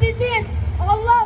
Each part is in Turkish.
biziz. Allah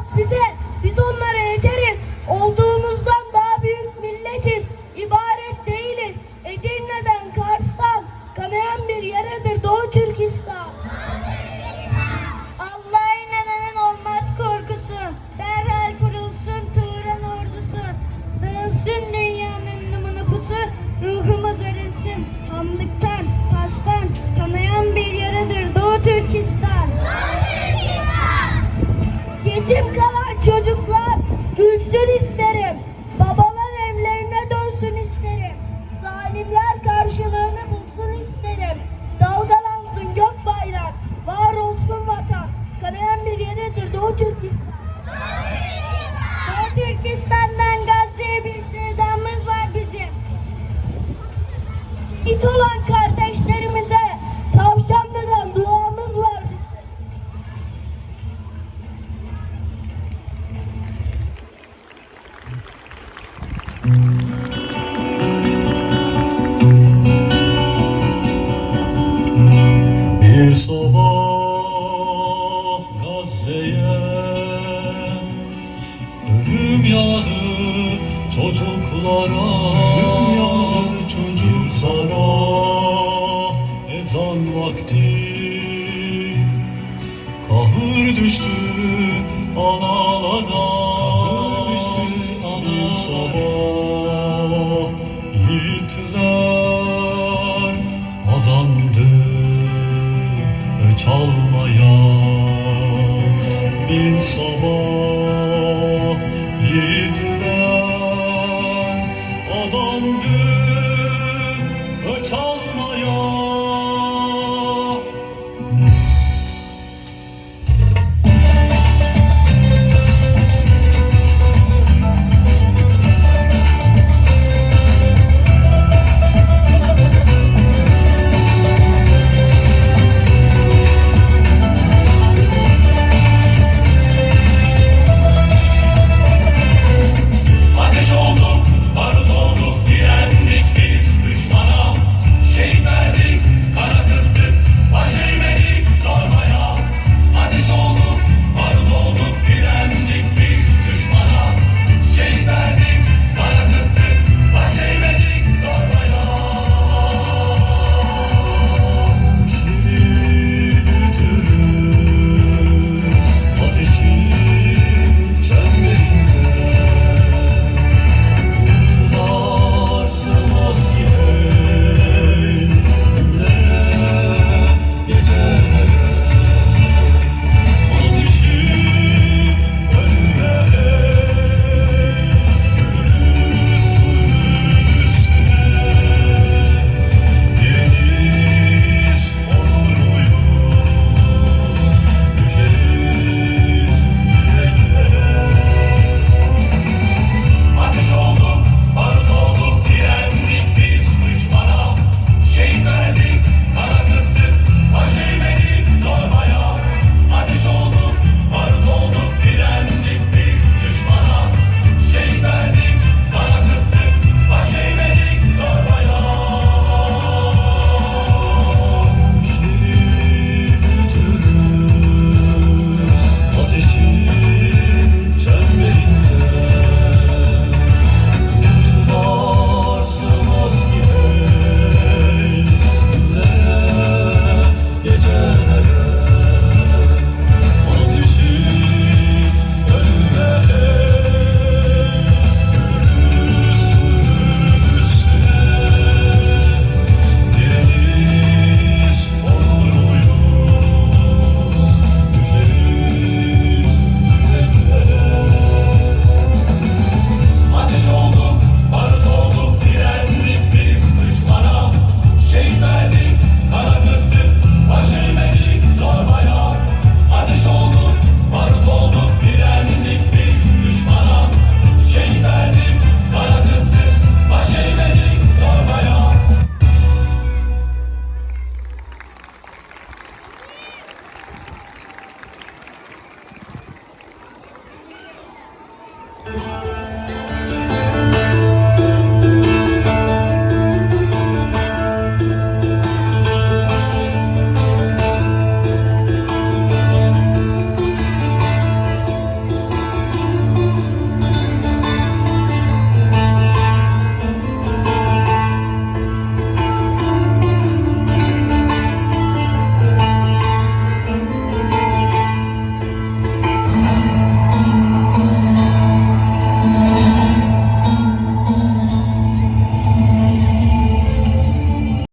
Bir sabah Gazze'ye ölüm yağdı çocuklara. Ölüm yağdı çocuklara. Ezan vakti. Kahır düştü analara sabah yiğitler adandı çalmaya bin sabah.